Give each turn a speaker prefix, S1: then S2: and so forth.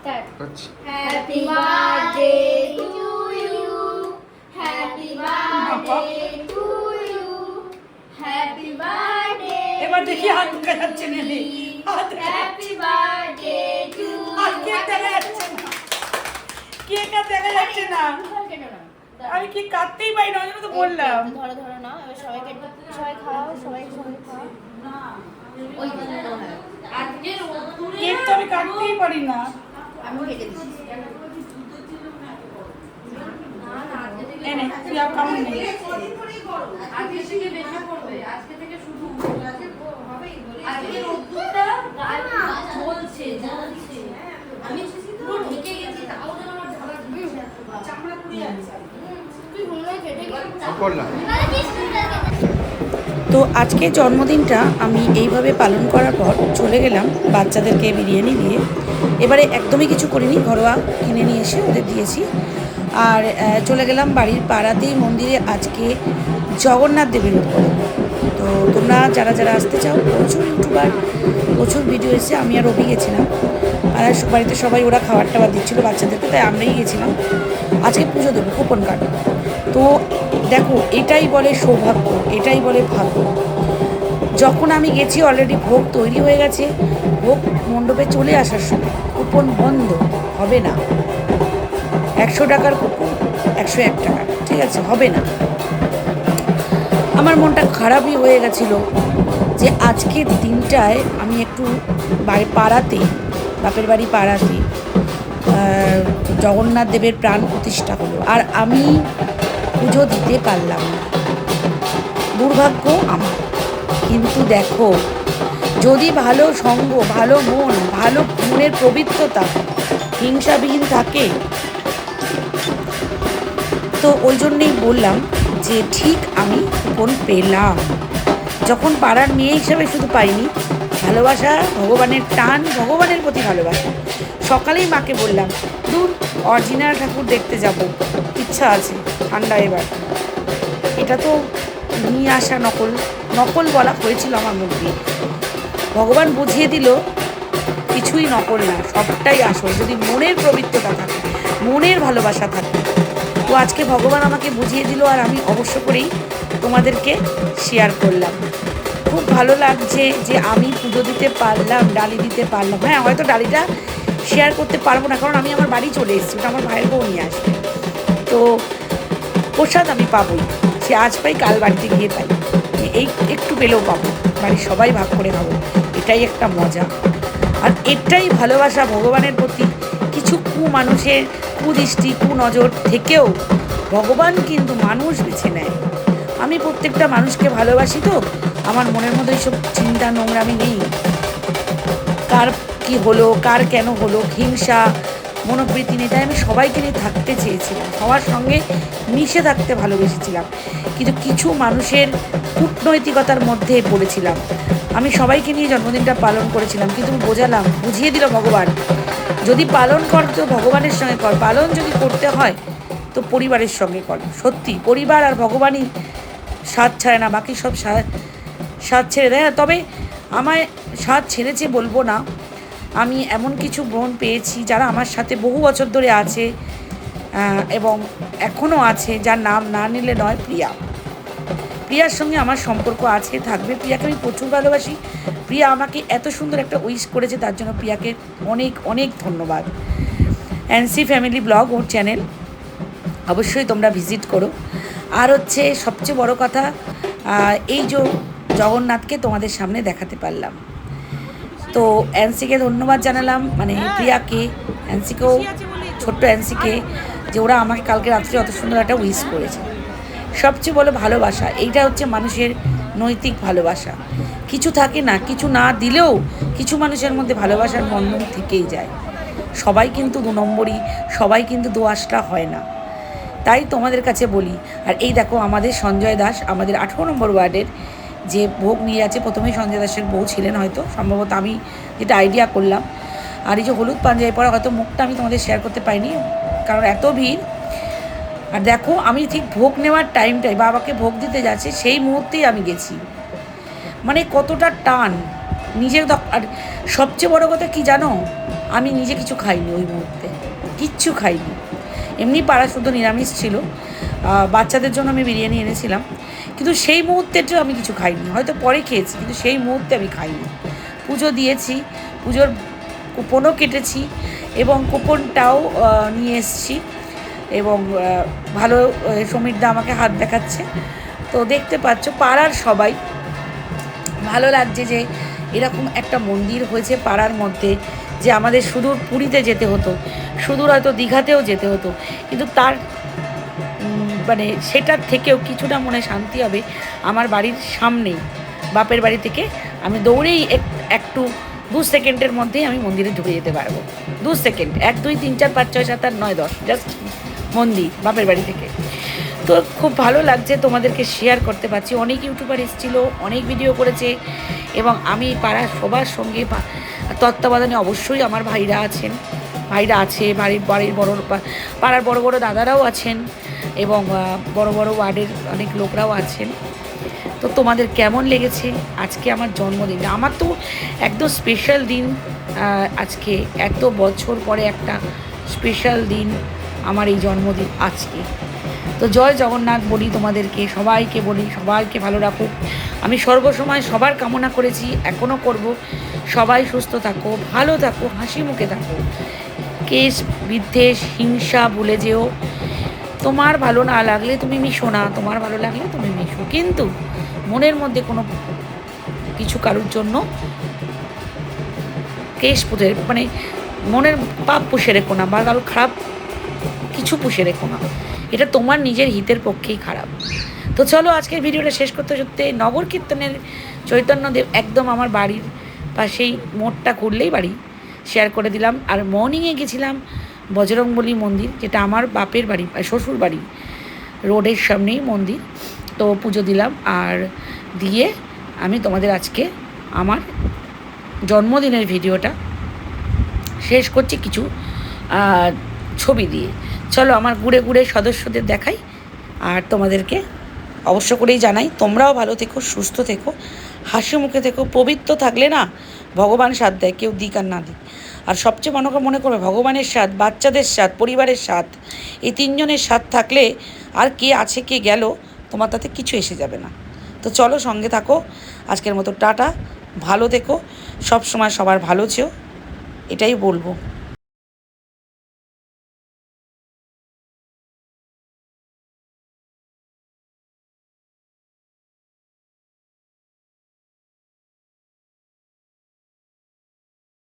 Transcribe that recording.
S1: start.
S2: Happy birthday to you. Happy birthday
S3: এবার দেখি হাত মুখে যাচ্ছে না
S2: হাত হ্যাপি কে
S3: দেখা যাচ্ছে না কে কা না আমি কি কাটতেই পাই না ওই তো বললাম
S1: ধরো ধরো না এবার সবাই খাও সবাই সবাই খাও
S3: তো আমি কাটতেই পারি না বলছে আমি হ্যাঁ, চামড়া পুড়ে যাচ্ছে তো আজকে জন্মদিনটা আমি এইভাবে পালন করার পর চলে গেলাম বাচ্চাদেরকে বিরিয়ানি দিয়ে এবারে একদমই কিছু করিনি ঘরোয়া কিনে নিয়ে এসে ওদের দিয়েছি আর চলে গেলাম বাড়ির পাড়াতেই মন্দিরে আজকে জগন্নাথ দেবের উপর তো তোমরা যারা যারা আসতে চাও প্রচুর ইউটিউবার প্রচুর ভিডিও এসে আমি আর রবি গেছিলাম আর বাড়িতে সবাই ওরা খাবার টাবার দিচ্ছিলো বাচ্চাদেরকে তাই আমরাই গেছিলাম আজকে পুজো দেবো কুপন কার্ড তো দেখো এটাই বলে সৌভাগ্য এটাই বলে ভাগ্য যখন আমি গেছি অলরেডি ভোগ তৈরি হয়ে গেছে ভোগ মণ্ডপে চলে আসার সময় কুপন বন্ধ হবে না একশো টাকার কুপন একশো এক টাকা ঠিক আছে হবে না আমার মনটা খারাপই হয়ে গেছিল যে আজকের দিনটায় আমি একটু বাড়ি পাড়াতে বাপের বাড়ি পাড়াতে জগন্নাথ দেবের প্রাণ প্রতিষ্ঠা হলো আর আমি পুজো দিতে পারলাম না দুর্ভাগ্য আমার কিন্তু দেখো যদি ভালো সঙ্গ ভালো মন ভালো মনের পবিত্রতা হিংসাবিহীন থাকে তো ওই জন্যেই বললাম যে ঠিক আমি কোন পেলাম যখন পাড়ার মেয়ে হিসাবে শুধু পাইনি ভালোবাসা ভগবানের টান ভগবানের প্রতি ভালোবাসা সকালেই মাকে বললাম দূর অরিজিনাল ঠাকুর দেখতে যাব ইচ্ছা আছে ঠান্ডা এবার এটা তো নিয়ে আসা নকল নকল বলা হয়েছিল আমার মুখ দিয়ে ভগবান বুঝিয়ে দিল কিছুই নকল না সবটাই আসল যদি মনের প্রবৃত্ততা থাকে মনের ভালোবাসা থাকে তো আজকে ভগবান আমাকে বুঝিয়ে দিল আর আমি অবশ্য করেই তোমাদেরকে শেয়ার করলাম খুব ভালো লাগছে যে আমি পুজো দিতে পারলাম ডালি দিতে পারলাম হ্যাঁ হয়তো ডালিটা শেয়ার করতে পারবো না কারণ আমি আমার বাড়ি চলে এসেছি ওটা আমার ভাইয়ের বউ নিয়ে আসবে তো প্রসাদ আমি পাবই সে আজ পাই কাল বাড়িতে গিয়ে পাই এই একটু পেলেও পাবো বাড়ির মানে সবাই ভাগ করে খাবো এটাই একটা মজা আর এটাই ভালোবাসা ভগবানের প্রতি কিছু কু মানুষের কুদৃষ্টি কুনজর থেকেও ভগবান কিন্তু মানুষ বেছে নেয় আমি প্রত্যেকটা মানুষকে ভালোবাসি তো আমার মনের মধ্যে এইসব চিন্তা নোংরামি নেই কার কি হলো কার কেন হলো হিংসা মনোবৃত্তি নেই তাই আমি সবাইকে নিয়ে থাকতে চেয়েছিলাম সবার সঙ্গে মিশে থাকতে ভালোবেসেছিলাম কিন্তু কিছু মানুষের কূটনৈতিকতার মধ্যে পড়েছিলাম আমি সবাইকে নিয়ে জন্মদিনটা পালন করেছিলাম কিন্তু বোঝালাম বুঝিয়ে দিল ভগবান যদি পালন কর তো ভগবানের সঙ্গে কর পালন যদি করতে হয় তো পরিবারের সঙ্গে কর সত্যি পরিবার আর ভগবানই সাথ ছাড়ে না বাকি সব স্বাদ ছেড়ে দেয় তবে আমার স্বাদ ছেড়েছে বলবো না আমি এমন কিছু ব্রণ পেয়েছি যারা আমার সাথে বহু বছর ধরে আছে এবং এখনও আছে যার নাম না নিলে নয় প্রিয়া প্রিয়ার সঙ্গে আমার সম্পর্ক আছে থাকবে প্রিয়াকে আমি প্রচুর ভালোবাসি প্রিয়া আমাকে এত সুন্দর একটা উইশ করেছে তার জন্য প্রিয়াকে অনেক অনেক ধন্যবাদ অ্যান্সি ফ্যামিলি ব্লগ ওর চ্যানেল অবশ্যই তোমরা ভিজিট করো আর হচ্ছে সবচেয়ে বড় কথা এই যে জগন্নাথকে তোমাদের সামনে দেখাতে পারলাম তো অ্যান্সিকে ধন্যবাদ জানালাম মানে হ্যাঁ। প্রিয়াকে অ্যান্সিকেও ছোট্ট অ্যান্সিকে যে ওরা আমাকে কালকে রাত্রে অত সুন্দর একটা উইস করেছে সবচেয়ে বলো ভালোবাসা এইটা হচ্ছে মানুষের নৈতিক ভালোবাসা কিছু থাকে না কিছু না দিলেও কিছু মানুষের মধ্যে ভালোবাসার বন্ধন থেকেই যায় সবাই কিন্তু দু নম্বরই সবাই কিন্তু দু আশটা হয় না তাই তোমাদের কাছে বলি আর এই দেখো আমাদের সঞ্জয় দাস আমাদের আঠেরো নম্বর ওয়ার্ডের যে ভোগ নিয়ে যাচ্ছে প্রথমেই সঞ্জয় দাসের বউ ছিলেন হয়তো সম্ভবত আমি যেটা আইডিয়া করলাম আর এই যে হলুদ পাঞ্জাবি পরা হয়তো মুখটা আমি তোমাদের শেয়ার করতে পারিনি কারণ এত ভিড় আর দেখো আমি ঠিক ভোগ নেওয়ার টাইমটাই বাবাকে ভোগ দিতে যাচ্ছে সেই মুহূর্তেই আমি গেছি মানে কতটা টান নিজের আর সবচেয়ে বড় কথা কি জানো আমি নিজে কিছু খাইনি ওই মুহূর্তে কিচ্ছু খাইনি এমনি পাড়া শুধু নিরামিষ ছিল বাচ্চাদের জন্য আমি বিরিয়ানি এনেছিলাম কিন্তু সেই মুহূর্তেটাও আমি কিছু খাইনি হয়তো পরে খেয়েছি কিন্তু সেই মুহূর্তে আমি খাইনি পুজো দিয়েছি পুজোর কুপনও কেটেছি এবং কুপনটাও নিয়ে এসছি এবং ভালো সমীরদা আমাকে হাত দেখাচ্ছে তো দেখতে পাচ্ছ পাড়ার সবাই ভালো লাগছে যে এরকম একটা মন্দির হয়েছে পাড়ার মধ্যে যে আমাদের সুদূর পুরীতে যেতে হতো সুদূর হয়তো দীঘাতেও যেতে হতো কিন্তু তার মানে সেটার থেকেও কিছুটা মনে শান্তি হবে আমার বাড়ির সামনেই বাপের বাড়ি থেকে আমি দৌড়েই একটু দু সেকেন্ডের মধ্যেই আমি মন্দিরে ঢুকে যেতে পারবো দু সেকেন্ড এক দুই তিন চার পাঁচ ছয় সাত আট নয় দশ জাস্ট মন্দির বাপের বাড়ি থেকে তো খুব ভালো লাগছে তোমাদেরকে শেয়ার করতে পারছি অনেক ইউটিউবার এসেছিল অনেক ভিডিও করেছে এবং আমি পাড়া সবার সঙ্গে তত্ত্বাবধানে অবশ্যই আমার ভাইরা আছেন ভাইরা আছে বাড়ির বাড়ির বড় পাড়ার বড় বড় দাদারাও আছেন এবং বড় বড় ওয়ার্ডের অনেক লোকরাও আছেন তো তোমাদের কেমন লেগেছে আজকে আমার জন্মদিন আমার তো একদম স্পেশাল দিন আজকে এত বছর পরে একটা স্পেশাল দিন আমার এই জন্মদিন আজকে তো জয় জগন্নাথ বলি তোমাদেরকে সবাইকে বলি সবাইকে ভালো রাখুক আমি সর্বসময় সবার কামনা করেছি এখনও করব সবাই সুস্থ থাকো ভালো থাকো হাসি মুখে থাকো কেশ বিদ্বেষ হিংসা ভুলে যেও তোমার ভালো না লাগলে তুমি মিশো না তোমার ভালো লাগলে তুমি মিশো কিন্তু মনের মধ্যে কোনো কিছু কারুর জন্য কেশ পুষে মানে মনের পাপ পুষে রেখো না বা কারোর খারাপ কিছু পুষে রেখো না এটা তোমার নিজের হিতের পক্ষেই খারাপ তো চলো আজকের ভিডিওটা শেষ করতে সত্যি নগর কীর্তনের চৈতন্যদেব একদম আমার বাড়ির পাশেই মোড়টা ঘুরলেই বাড়ি শেয়ার করে দিলাম আর মর্নিংয়ে গেছিলাম বজরংবলী মন্দির যেটা আমার বাপের বাড়ি শ্বশুর বাড়ি রোডের সামনেই মন্দির তো পুজো দিলাম আর দিয়ে আমি তোমাদের আজকে আমার জন্মদিনের ভিডিওটা শেষ করছি কিছু ছবি দিয়ে চলো আমার ঘুরে ঘুরে সদস্যদের দেখাই আর তোমাদেরকে অবশ্য করেই জানাই তোমরাও ভালো থেকো সুস্থ থেকো হাসি মুখে থেকো পবিত্র থাকলে না ভগবান স্বাদ দেয় কেউ দিক আর না দিক আর সবচেয়ে মনে মনে করবে ভগবানের স্বাদ বাচ্চাদের স্বাদ পরিবারের স্বাদ এই তিনজনের স্বাদ থাকলে আর কে আছে কে গেল তোমার তাতে কিছু এসে যাবে না তো চলো সঙ্গে থাকো আজকের মতো টাটা ভালো দেখো সব সময় সবার ভালো চেও এটাই বলবো